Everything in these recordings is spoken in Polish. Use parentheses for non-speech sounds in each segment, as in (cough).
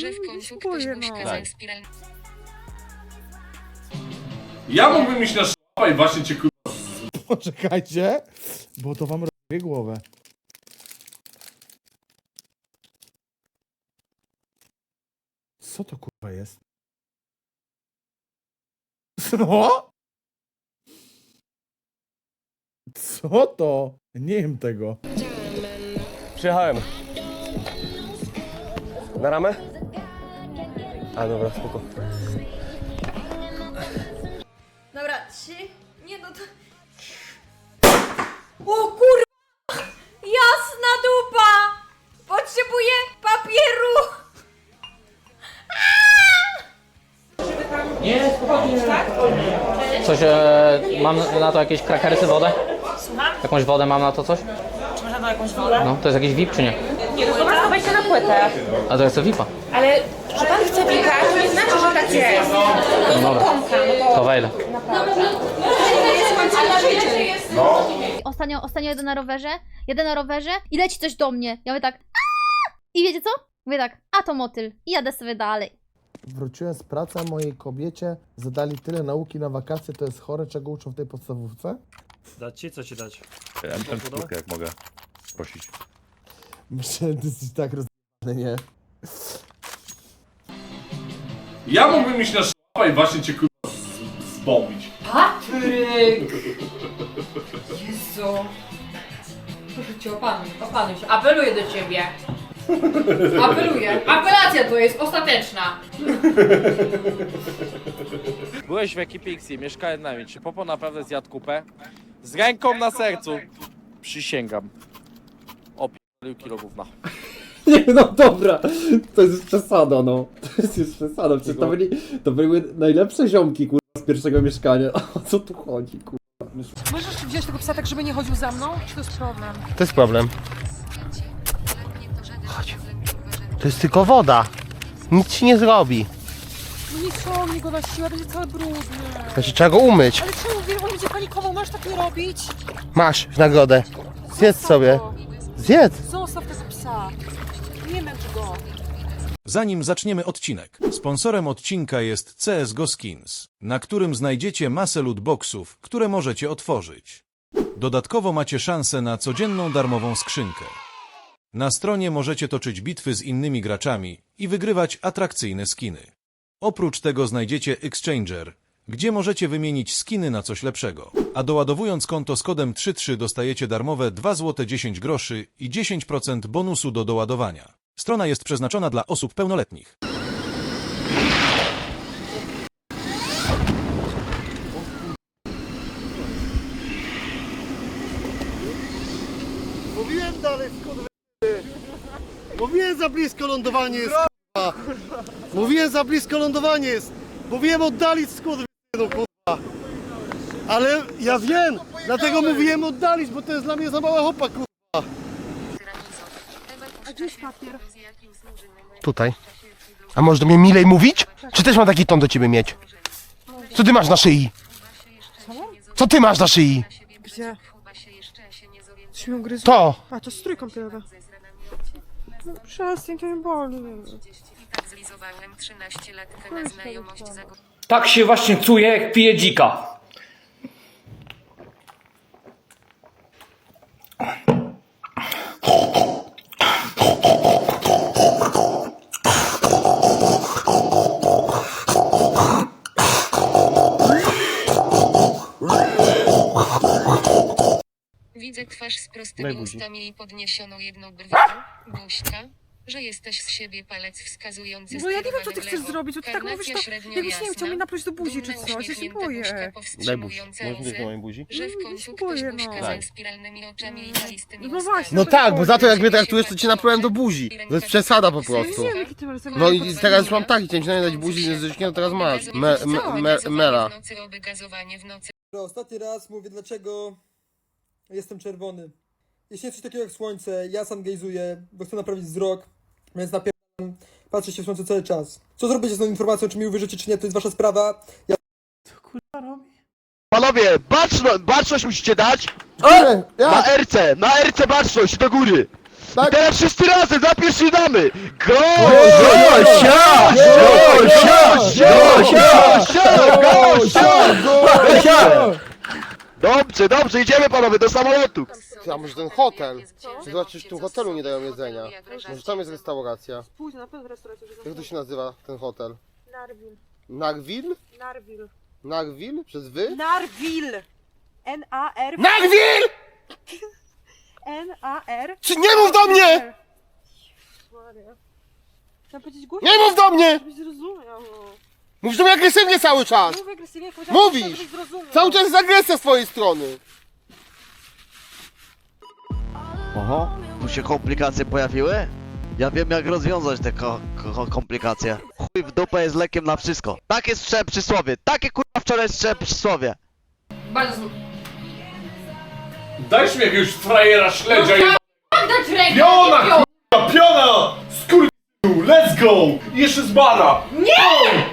że w No, końcu ktoś boję, no. za spiralną Ja mógłbym iść na szapa i właśnie cię kurwa Poczekajcie, bo to wam robię głowę. Co to kurwa jest? Co? Co to? Nie wiem tego. Przyjechałem. Na ramę? A dobra, spoko. Dobra, trzy. Nie no to. O kurwa! Jasna dupa! Potrzebuję papieru! Coś, e, mam na to jakieś krakersy, wodę? Słucham? Jakąś wodę mam na to coś? Czy można na jakąś wodę? No, to jest jakiś VIP czy nie? Nie, to chyba schowajcie na płytę. A to jest to VIP-a. Ale, że pan chce wika, to nie To jest Dobra. No wejdę. Ostatnio, ostatnio jadę na rowerze, jadę na rowerze i leci coś do mnie. Ja mówię tak, "Aaa!" I wiecie co? Mówię tak, a to motyl. I jadę sobie dalej. Wróciłem z pracy, a mojej kobiecie zadali tyle nauki na wakacje, to jest chore, czego uczą w tej podstawówce? Dać ci? Co ci dać? M4 jak mogę prosić. Myślę, że ty jesteś tak rozdany, nie? Ja mógłbym iść na szapa i właśnie cię kurwa z- zbombić. Patryk! Jezu. Proszę cię, opanuj, opanuj się. Apeluję do ciebie. Apeluję. Apelacja to jest ostateczna. Byłeś w ekipie X i mieszkałem nami. Czy Popo naprawdę zjadł kupę? Z ręką na sercu. Przysięgam. Opierdolił kilo gówna. (laughs) Nie, no dobra, to jest przesada, no. To jest już przesada, przecież to, byli, to były najlepsze ziomki, kurwa, z pierwszego mieszkania. (laughs) O co tu chodzi, kurwa? Możesz wziąć tego psa tak, żeby nie chodził za mną? Czy to jest problem? To jest problem. Chodź. To jest tylko woda. Nic ci nie zrobi. No nie ciągnij go na siłę, będzie cały brudny. Znaczy trzeba go umyć. Ale czemu wie, on będzie panikował, masz tak nie robić? Masz w nagrodę. Zjedz Zostaw sobie. go. Zjedz. Zostaw tego psa. Zanim zaczniemy odcinek, sponsorem odcinka jest CSGO Skins, na którym znajdziecie masę lootboxów, które możecie otworzyć. Dodatkowo macie szansę na codzienną darmową skrzynkę. Na stronie możecie toczyć bitwy z innymi graczami i wygrywać atrakcyjne skiny. Oprócz tego znajdziecie Exchanger, gdzie możecie wymienić skiny na coś lepszego. A doładowując konto z kodem 33 dostajecie darmowe 2 zł 10 groszy i 10% bonusu do doładowania. Strona jest przeznaczona dla osób pełnoletnich. Mówiłem dalej, kurwa. Mówiłem za blisko lądowanie jest, kurwa. Mówiłem za blisko lądowanie jest. Mówiłem oddalić, kurwa, no kurwa. Ale ja wiem, dlatego mówiłem oddalić, bo to jest dla mnie za mała hopa, kurwa. A gdzie jest papier? Tutaj. A możesz do mnie milej mówić? Czy też mam taki ton do ciebie mieć? Co ty masz na szyi? Co ty masz na szyi? Gdzie? Ugryzło. To! A, to strój kąpielowy. No przestań, to mi boli. Zlizowałem 13 lat na znajomość za Tak się właśnie czuję, jak piję dzika. Twarz z prostymi buzi. ustami i podniesioną jedną brwią. Buźka. Że jesteś z siebie palec wskazujący No ja nie wiem, co skierowany ty w chcesz lewo. zrobić, bo ty tak Karnacja mówisz, to średnio jakbyś, nie wiem, chciał mnie napluć do buzi czy Dumna, coś, ja się uśmiechnięta boję. buźka Daj powstrzymująca Możesz mieć łzy. do mojej buzi? Że w No, końcu ktoś boję, buźka no. za spiralnymi oczami i falistymi No ustami. właśnie, No tak, bo za to jak mnie traktujesz, to cię naplułem do buzi. To jest przesada po Ja prostu. nie wiem, jaki ty masz No i teraz już mam taki, chciałem ci dać buzi, więc no teraz masz. Me, me, me, mela. Ostatni raz mówię, dlaczego jestem czerwony. Jeśli jest coś takiego jak słońce, ja sam gejzuję, bo chcę naprawić wzrok, więc napieram, patrzę się w słońce cały czas. Co zrobicie z tą informacją, czy mi uwierzycie, czy nie, to jest wasza sprawa. Ja Panowie, baczno, baczność musicie dać na RC, na RC baczność do góry. Tak. Teraz wszyscy razem! Gosia! Gosia! Gosia! Gosia! Dobrze, dobrze, idziemy panowie do samolotu! A może ten hotel? Czy zobaczyć, tu hotelu nie dają jedzenia. Może tam jest restauracja. Pójdź na pewno restaurację, że Jak to się nazywa, ten hotel? Narwil. Nagwil? Narwil. Nagwil? Przez wy? Narwil! N-A-R... Nagwil! N-A-R... Czy nie mów do mnie! Maria. Chciałam powiedzieć głośno, Nie mów do mnie! żebyś zrozumiał. no. Mówisz do mnie agresywnie cały czas! Mów agresywnie, Mówisz! żebyś zrozumiał. Cały czas jest agresja z twojej strony! Oho, tu się komplikacje pojawiły? Ja wiem jak rozwiązać te ko ko komplikacje. Chuj w dupę jest lekiem na wszystko. Takie strzep przysłowie, takie kurwa wczoraj strzep przysłowie. Bardzo zły. Dajesz mi jakiegoś frajera śledzia i... Jak dać rękę? Piona, kurwa, piona! Skurwysynu, let's go! I jeszcze z bara! Nie!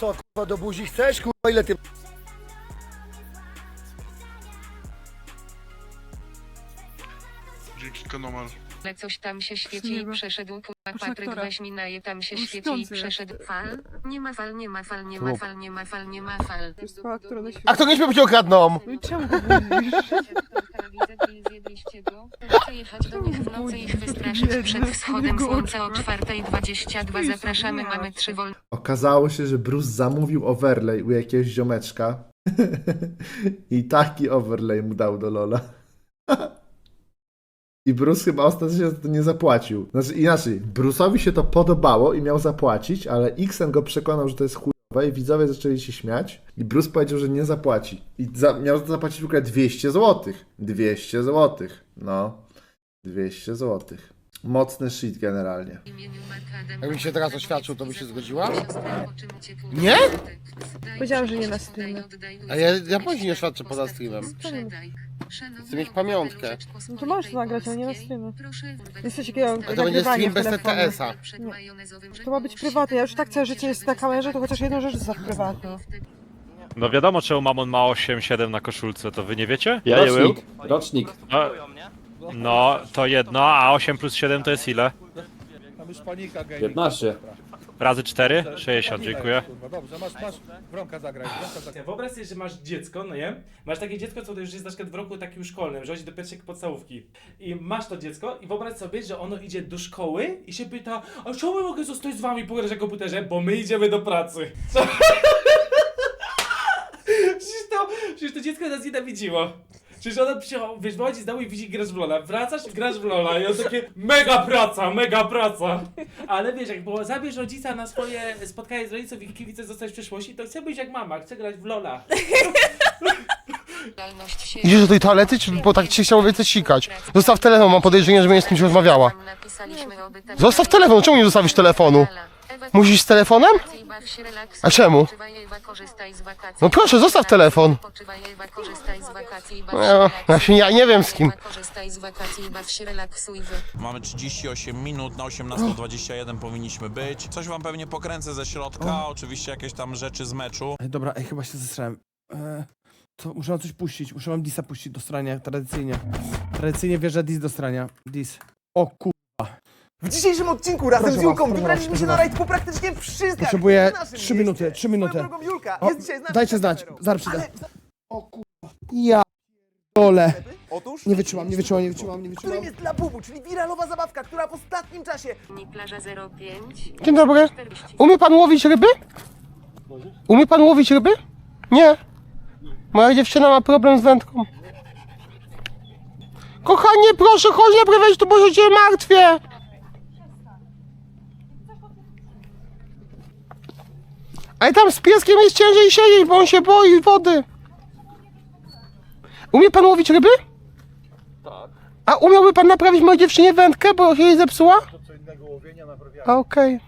Co kurwa do buzi chcesz? Kurwa ile ty... Ale coś tam się świeci i przeszedł kurwa Patryk weź mi naje tam się świeci i przeszedł fal. Nie ma fal, nie ma fal, nie ma fal, nie ma fal, nie ma fal. Spała, która na świecie. A kto nie śpiewa cię okradną? No i czemu go budzisz? (laughs) Zjedliście go? Chcę jechać do nich w nocy i ich wystraszyć przed wschodem słońca o 4.22. Zapraszamy, mamy trzy wolne. Okazało się, że Bruce zamówił overlay u jakiegoś ziomeczka (laughs) i taki overlay mu dał do Lola. (laughs) I Bruce chyba ostatecznie za to nie zapłacił. Znaczy inaczej, Bruce'owi się to podobało i miał zapłacić, ale Xen go przekonał, że to jest chujowe i widzowie zaczęli się śmiać i Bruce powiedział, że nie zapłaci. I za, miał zapłacić w ogóle 200 zł. 200 zł. No. 200 zł. Mocny shit generalnie. Jakbym się teraz oświadczył, to by się zgodziła? Nie? Powiedziałam, że nie na streamie. A ja, ja później nie świadczę poza streamem. Chcę mieć pamiątkę. No to możesz to nagrać, ale nie na streamie. Jest coś takiego A to będzie stream bez. TTS-a. To ma być prywatne. Ja już tak całe życie jest na kamerze, to chociaż jedną rzecz zostaw prywatną. No wiadomo czemu Mamon ma 8-7 na koszulce, to wy nie wiecie? Ja nie był. Rocznik. No, no, to jedno, a 8 plus 7 to jest ile? 15. Razy 4? 60, dziękuję. Dobrze, masz, masz bronka zagrać. Wyobraź sobie, że masz dziecko, no nie? Masz takie dziecko, co to już jest na przykład w roku takim szkolnym, że chodzi do pierwszej podstawówki. I masz to dziecko i wyobraź sobie, że ono idzie do szkoły i się pyta, a czemu mogę zostać z wami pograć na komputerze? Bo my idziemy do pracy. Co? (laughs) Przecież to, przecież to dziecko nas nienawidziło. Przecież ono przyjechał, wiesz, wychodzi z domu i widzi grasz w Lola. Wracasz, grasz w Lola i on takie mega praca, mega praca. Ale wiesz, jak było zabierz rodzica na swoje spotkanie z rodziców i kibice zostać w przyszłości, to chcę być jak mama, chcę grać w Lola. Idziesz do tej toalety, czy bo tak ci się chciało więcej sikać? Zostaw telefon, mam podejrzenie, że będzie z kimś rozmawiała. Zostaw telefon, czemu nie zostawisz telefonu? Musisz z telefonem? A czemu? No proszę, zostaw telefon. No, ja, nie wiem z kim. Mamy 38 minut, na 18.21 powinniśmy być. Coś wam pewnie pokręcę ze środka, oczywiście jakieś tam rzeczy z meczu. Ej, dobra, ej, chyba się zesrałem. E, to muszę wam coś puścić, muszę wam Disa puścić do strania, tradycyjnie. Tradycyjnie wjeżdża Dis do strania. Dis. O ku... W dzisiejszym odcinku razem Proszę z Julką was, proszę wybraliśmy was, się na proszę rajd po praktycznie wszystkich. Potrzebuję 3 minuty. 3 minuty. Drogą Julka O, jest dzisiaj z nami dajcie przed znać, kamerą. zaraz przyjdę. Ale- O kurwa. Ja dole. Otóż Nie wytrzymam, nie wytrzymam, nie wytrzymam, nie którym wytrzymam. jest dla Bubu, czyli wiralowa zabawka, która w ostatnim czasie Plaża 05. Dzień dobry. Umie pan łowić ryby? Umie pan łowić ryby? Nie. Moja dziewczyna ma problem z wędką. Kochanie, proszę, chodź, nie weź tu, bo się cię martwię. Ale tam z pieskiem jest ciężej siedzieć, bo on się boi wody. Umie pan łowić ryby? Tak. A umiałby pan naprawić mojej dziewczynie wędkę, bo się jej zepsuła? Okej.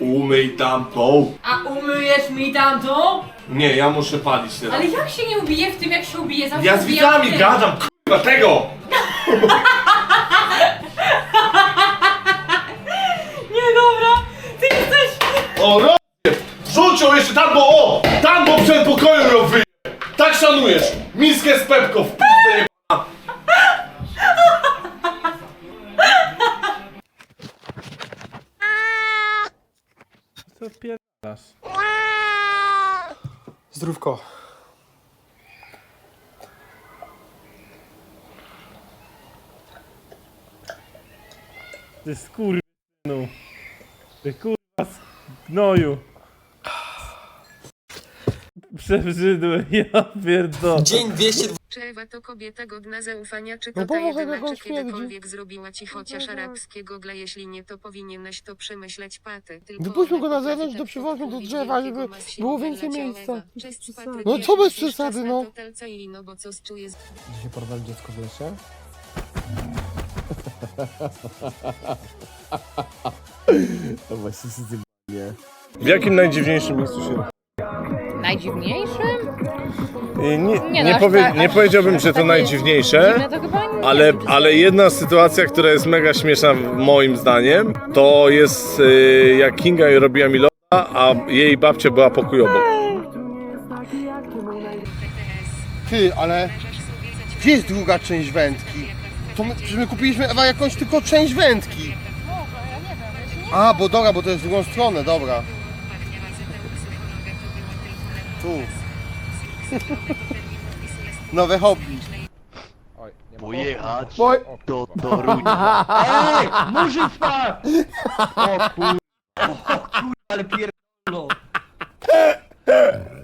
Umyj tamtą. A umyjesz mi tamtą? Nie, ja muszę palić teraz. Ale jak się nie ubije w tym, jak się ubije? Zawsze Ja z ubijam widzami tym. gadam, kurwa, tego! (laughs) Nie, dobra! Ty jesteś... O, ro... Tam, bo o! Tam, bo przed pokoju ją wyje! Tak szanowni łebko w p***e jebana. Co pierdolasz? Zdrówko. Ty skurwysynu. Ty kurwa z gnoju. Przebrzydły, (laughs) ja pierdolę. Dzień 200... Czy Ewa to kobieta godna zaufania, czy No to ta pomogę, jedyna, czy kiedykolwiek zrobiła ci chociaż arabskiego dla, jeśli nie to powinieneś to przemyśleć paty. Tylko Wypuśćmy ona go na potrafi zewnątrz, tak do przywoźmy do drzewa, żeby było więcej miejsca. Cześć Patryk, No co bez czas przesady, na no. totalce i no bo co czuję z... Dzisiaj porwali dziecko w lesie? (laughs) No właśnie się nie. W jakim najdziwniejszym miejscu się... Najdziwniejszym? Nie, nie, Nie no, aż powie, tak- nie aż- powiedziałbym, aż że to takie najdziwniejsze, dziwne to chyba nie ale, ale jedna sytuacja, która jest mega śmieszna moim zdaniem, to jest y, jak Kinga robiła mi loda, a jej babcia była pokój obok. Ty, ale gdzie jest druga część wędki? To my, my kupiliśmy Ewa jakąś tylko część wędki. A, bo dobra, bo to jest w drugą stronę, dobra. Tu. Nowe hobby. Pojechać Oj. do Torunia. (laughs) Ej, spadł! O kur... O kur... ale pierdolą. (laughs)